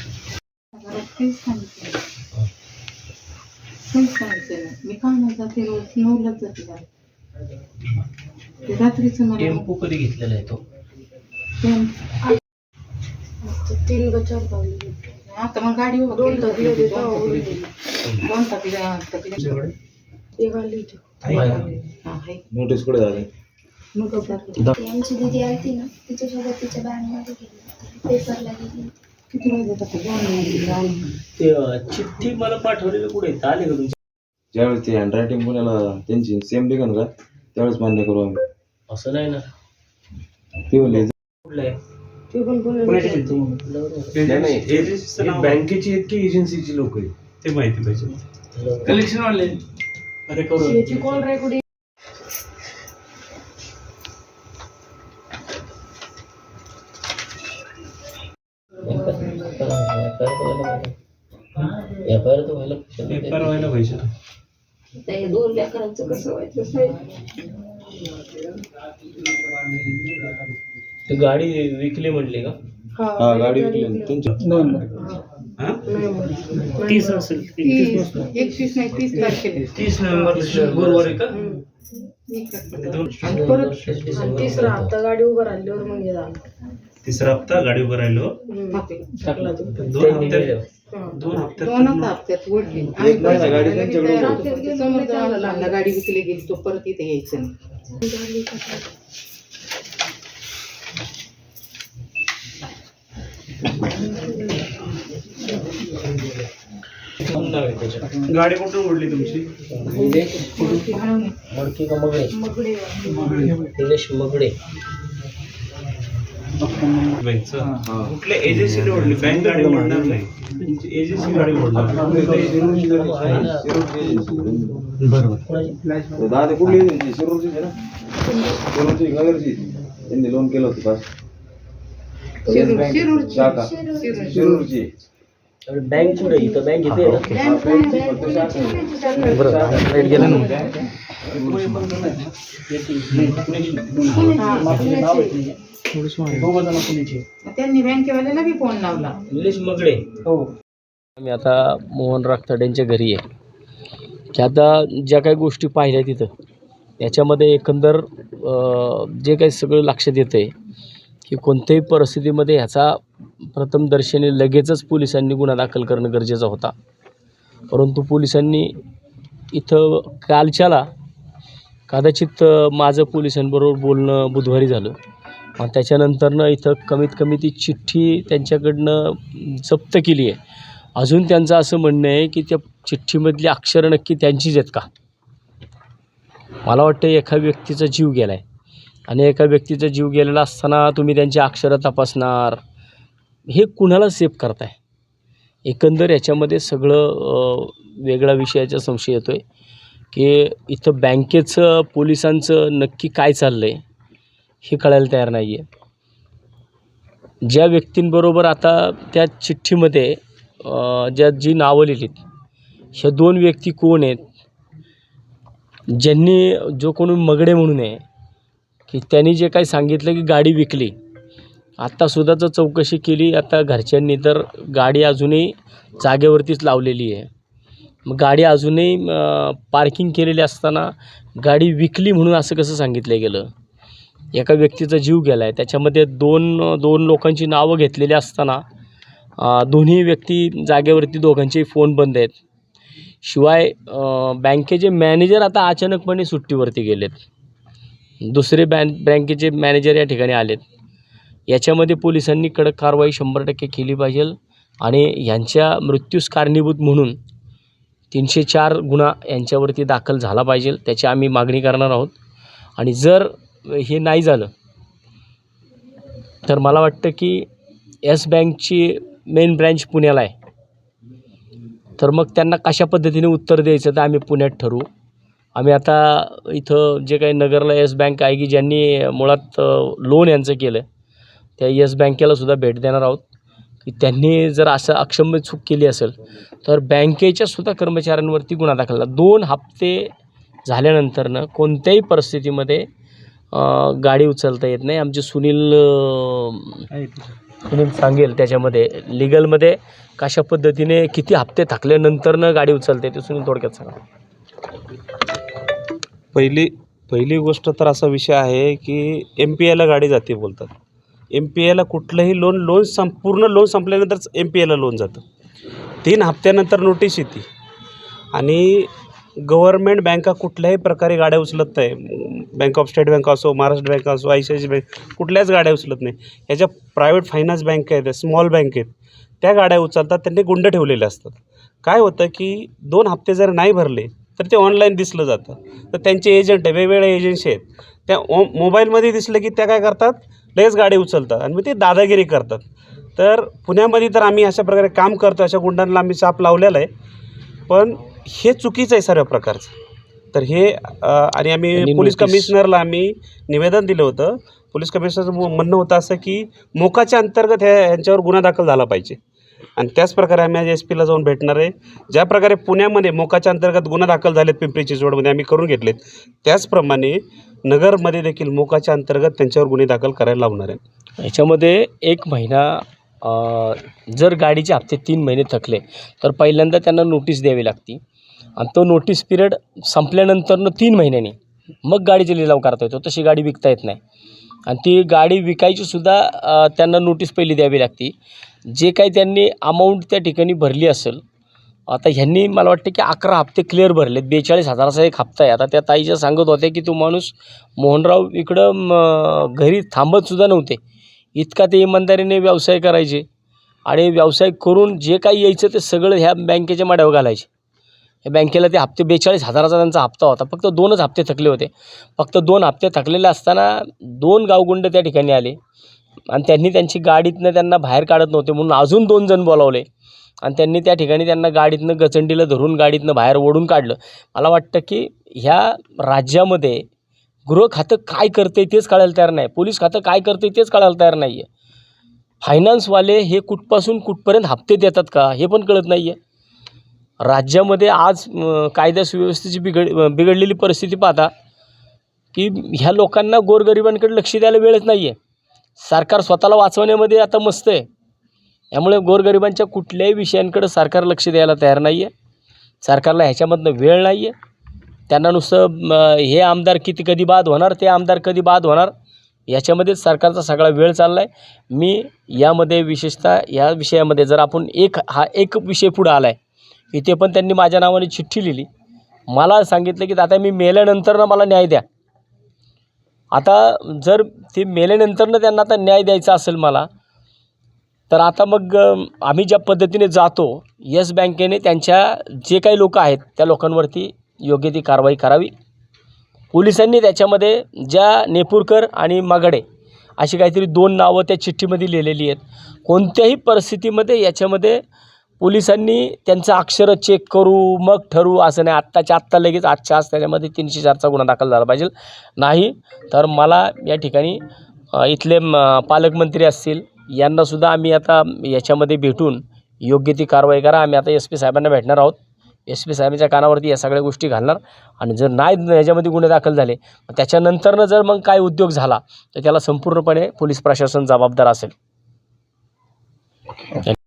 तेच सांगितलं तेच सांगितलं मी कामाला जाते रोज नऊलाच जाते ते रात्रीचं मला टेम्पो कधी घेतलेला आहे तो ते- तीन बचाव पावले आता मग गाडी उभं दोन होती, होते दोन तेव्हा तपल्या एक आली होती हा, आहे. नोटीस कुठे झाली मग. ती आमची दिदी आलती ना तिच्यासोबत तिच्या बँडमध्ये गेली पेपरला गेली किती वाजता. ते चिठ्ठी मला पाठवलेलं कुठे आहे? आले का तुमच्या ज्यावेळेस ते हँडरायटिंग पुण्याला त्यांची सेम लिखन का? त्यावेळेस मान्य करू आम्ही. असं नाही ना. ते म्हणले कुठलं आहे? ती पण पुण्याला बरोबर. ही बँकेची आहेत की एजन्सीची लोक आहेत ते माहिती पाहिजे. कलेक्शन वाले अरे करू. याची कॉल पाहिजे ना. ते दोन लेकरांचं कसं व्हायचं? साहेब ते गाडी विकली म्हणली का? हा गाडी विकली तुमच्या? हा? तीस असेल तीस एकवीस नाही तीस तारखेला. तीस नोव्हेंबर गुरुवार आहे का आणि परत आणि तिसरा हप्ता गाडी उभं राहिल्यावर मग हे झालं. तिसरा हप्ता गाडी उभं राहिलो. दोन हप्त्यात दोन हप्त्यात दोनच हप्त्यात वडली एक महिना गाडी त्यांच्याकडे आम्ही समोर जायला लागला. गाडी विकली गेली तो परत इथे यायचं नाही. गाडी कुठून उडली तुमची? मडकी का मगडे. मगडे निलेश मगडे. कुठल्या एजन्सीने ओढली? बँक गाडी ओढणार नाही. एजन्सी गाडी ओढणार दादा कुठली एजन्सी शिरूरची आहे ना? शिरूरची नगरची. त्यांनी लोन केलं होतं पास. शिरूरची. बँक कुठे? इथं बँक ना? हा, फक्त शाखा आहे. त्यांनी बँकेवाल्याला बी फोन लावला. निलेश मगडे. हो. आम्ही आता मोहन राखतड्यांच्या घरी आहे. की आता ज्या काही गोष्टी पाहिल्या तिथं याच्यामध्ये एकंदर जे काही सगळं लक्षात येतं आहे की कोणत्याही परिस्थितीमध्ये ह्याचा प्रथमदर्शनी लगेचच पोलिसांनी गुन्हा दाखल करणं गरजेचं होता. परंतु पोलिसांनी इथं कालच्याला कदाचित माझं पोलिसांबरोबर बोलणं बुधवारी झालं. आणि त्याच्यानंतरनं इथं कमीत कमी ती चिठ्ठी त्यांच्याकडनं जप्त केली आहे. अजून त्यांचं असं म्हणणं आहे की त्या चिठ्ठीमधली अक्षरं नक्की त्यांचीच आहेत का? मला वाटतं एका व्यक्तीचा जीव गेला आहे आणि एका व्यक्तीचा जीव गेलेला असताना तुम्ही त्यांची अक्षरं तपासणार. हे कुणाला सेफ करताय? एकंदर याच्यामध्ये सगळं वेगळा विषयाचा संशय येतो आहे की इथं बँकेचं पोलिसांचं नक्की काय चाललं आहे हे कळायला तयार नाही आहे ज्या व्यक्तींबरोबर आता त्या चिठ्ठीमध्ये ज्या जी नावं लिहिलीत ह्या दोन व्यक्ती कोण आहेत? ज्यांनी जो कोणी मगडे म्हणून आहे की त्यांनी जे काही सांगितलं की गाडी विकली. आत्तासुद्धा जर चौकशी केली आता घरच्यांनी तर गाडी अजूनही जागेवरतीच लावलेली आहे. मग गाडी अजूनही पार्किंग केलेली असताना गाडी विकली म्हणून असं कसं सांगितलं गेलं? एका व्यक्तीचा जीव गेला आहे त्याच्यामध्ये दोन दोन लोकांची नावं घेतलेली असताना दोन्ही व्यक्ती जागेवरती दोघांचे फोन बंद आहेत. शिवाय बँकेचे मॅनेजर आता अचानकपणे सुट्टीवरती गेलेत. दुसरे बँक बँकेचे मॅनेजर या ठिकाणी आलेत. याच्यामध्ये पोलिसांनी कडक कारवाई शंभर टक्के केली पाहिजे आणि ह्यांच्या मृत्यूस कारणीभूत म्हणून तीनशे चार गुन्हा यांच्यावरती दाखल झाला पाहिजे त्याची आम्ही मागणी करणार आहोत. आणि जर हे नाही झालं तर मला वाटतं की येस बँकची मेन ब्रँच पुण्याला आहे. तर मग त्यांना कशा पद्धतीने उत्तर द्यायचं तर आम्ही पुण्यात ठरवू. आम्ही आता इथं जे काही नगरला येस बँक आहे की ज्यांनी मुळात लोन यांचं केलं त्या येस बँकेला सुद्धा भेट देणार आहोत. की त्यांनी जर असं अक्षम्य चूक केली असेल तर बँकेच्या सुद्धा कर्मचाऱ्यांवरती गुन्हा दाखल. दोन हप्ते झाल्यानंतरनं कोणत्याही परिस्थितीमध्ये गाडी उचलता येत नाही. आमचे सुनील सुनील सांगेल त्याच्यामध्ये लिगलमध्ये कशा पद्धतीने किती हप्ते थकल्यानंतरनं गाडी उचलते ते सुनील थोडक्यात सांगा. पहिली पहिली गोष्ट तर असा विषय आहे की एम पी एला गाडी जाते बोलतात. एम पी एला कुठलंही लोन लोन संप पूर्ण लोन संपल्यानंतरच एम पी एला लोन जातं. तीन हप्त्यानंतर नोटीस येते. आणि गव्हर्मेंट बँका कुठल्याही प्रकारे गाड्या उचलत नाही. बँक ऑफ स्टेट बँक असो महाराष्ट्र बँक असो I C I C bank कुठल्याच गाड्या उचलत नाही. ह्याच्या प्रायव्हेट फायनान्स बँक आहेत स्मॉल बँक आहेत. त्या गाड्या उचलतात त्यांनी गुंड ठेवलेले असतात. काय होतं की दोन हप्ते जर नाही भरले तर ते ऑनलाईन दिसलं जातं. तर त्यांचे एजंट आहे वेगवेगळ्या एजन्सी आहेत. त्या ओ मोबाईलमध्ये दिसलं की त्या काय करतात? लगेच गाडी उचलतात आणि मग ते दादागिरी करतात. तर पुण्यामध्ये तर आम्ही अशा प्रकारे काम करतो अशा गुंडांना आम्ही चाप लावलेला आहे. पण हे चुकीचं आहे सर्व प्रकारचं. तर हे आणि आम्ही पोलीस कमिशनरला आम्ही निवेदन दिलं होतं. पोलीस कमिशनरचं म्हणणं होतं असं की मोकाच्या अंतर्गत ह्या ह्यांच्यावर गुन्हा दाखल झाला पाहिजे. आणि त्याच प्रकारे आम्ही आज एस पीला जाऊन भेटणार आहे. ज्या प्रकारे पुण्यामध्ये मोकाच्या अंतर्गत गुन्हा दाखल झालेत पिंपरी चिंचवडमध्ये आम्ही करून घेतलेत त्याचप्रमाणे नगरमध्ये देखील मोकाच्या अंतर्गत त्यांच्यावर गुन्हे दाखल करायला लावणार आहे याच्यामध्ये एक महिना जर गाडीचे हप्ते तीन महिने थकले तर पहिल्यांदा त्यांना नोटीस द्यावी लागती. आणि तो नोटीस पिरियड संपल्यानंतरनं तीन महिन्यांनी मग गाडीचे लिलाव करता येतो. तशी गाडी विकता येत नाही. आणि ती गाडी विकायची सुद्धा त्यांना नोटीस पहिली द्यावी लागती. जे काही त्यांनी अमाऊंट त्या ठिकाणी भरली असेल आता ह्यांनी मला वाटतं की अकरा हप्ते क्लिअर भरलेत. बेचाळीस हजाराचा एक हप्ता आहे. आता त्या ताईच्या सांगत होत्या की तो माणूस मोहनराव इकडं म, घरी थांबतसुद्धा नव्हते. इतका ते इमानदारीने व्यवसाय करायचे आणि व्यवसाय करून जे काही यायचं ते सगळं ह्या बँकेच्या माड्यावर घालायचे. या बँकेला ते हप्ते बेचाळीस हजाराचा त्यांचा हप्ता होता. फक्त दोनच हप्ते थकले होते. फक्त दोन हप्ते थकलेले असताना दोन गावगुंड त्या ठिकाणी आले. आणि त्यांनी त्यांची गाडीतनं त्यांना बाहेर काढत नव्हते म्हणून अजून दोन जण बोलावले. आणि त्यांनी त्या ठिकाणी त्यांना गाडीतनं गचंडीला धरून गाडीतनं बाहेर ओढून काढलं. मला वाटतं की ह्या राज्यामध्ये गृह खातं काय करते तेच कळायला तयार नाही. पोलीस खातं काय करते तेच कळायला तयार नाही आहे फायनान्सवाले हे कुठपासून कुठपर्यंत हप्ते देतात का हे पण कळत नाही आहे राज्यामध्ये आज कायदा सुव्यवस्थेची बिघड बिघडलेली परिस्थिती पाहता की ह्या लोकांना गोरगरिबांकडे लक्ष द्यायला वेळच नाही आहे सरकार स्वतःला वाचवण्यामध्ये आता मस्त आहे. यामुळे गोरगरिबांच्या कुठल्याही विषयांकडे सरकार लक्ष द्यायला तयार नाही आहे सरकारला ह्याच्यामधनं वेळ नाही आहे त्यांना नुसतं हे आमदार किती कधी बाद होणार ते आमदार कधी बाद होणार याच्यामध्येच सरकारचा सगळा वेळ चालला आहे मी यामध्ये विशेषतः या विषयामध्ये जर आपण एक हा एक विषय पुढं आला आहे इथे पण त्यांनी माझ्या नावाने चिठ्ठी लिहिली. मला सांगितलं की आता मी मेल्यानंतर ना मला न्याय द्या. आता जर ते मेल्यानंतरनं त्यांना आता न्याय द्यायचा असेल मला तर आता मग आम्ही ज्या पद्धतीने जातो येस बँकेने त्यांच्या जे काही लोक आहेत त्या लोकांवरती योग्य ती कारवाई करावी. पोलिसांनी त्याच्यामध्ये ज्या नेपूरकर आणि मागडे अशी काहीतरी दोन नावं त्या चिठ्ठीमध्ये लिहिलेली आहेत. कोणत्याही परिस्थितीमध्ये याच्यामध्ये पोलिसांनी त्यांचं अक्षरं चेक करू मग ठरवू असं नाही. आत्ताच्या आत्ता लगेच आजच्या आज त्याच्यामध्ये तीनशे चारचा गुन्हा दाखल झाला पाहिजे. नाही तर मला या ठिकाणी इथले पालकमंत्री असतील यांनासुद्धा आम्ही आता याच्यामध्ये भेटून योग्य ती कारवाई करा. आम्ही आता एस पी साहेबांना भेटणार आहोत. एस पी साहेबांच्या कानावरती या सगळ्या गोष्टी घालणार. आणि जर नाही याच्यामध्ये गुन्हे दाखल झाले त्याच्यानंतरनं जर मग काय उद्योग झाला तर त्याला संपूर्णपणे पोलीस प्रशासन जबाबदार असेल.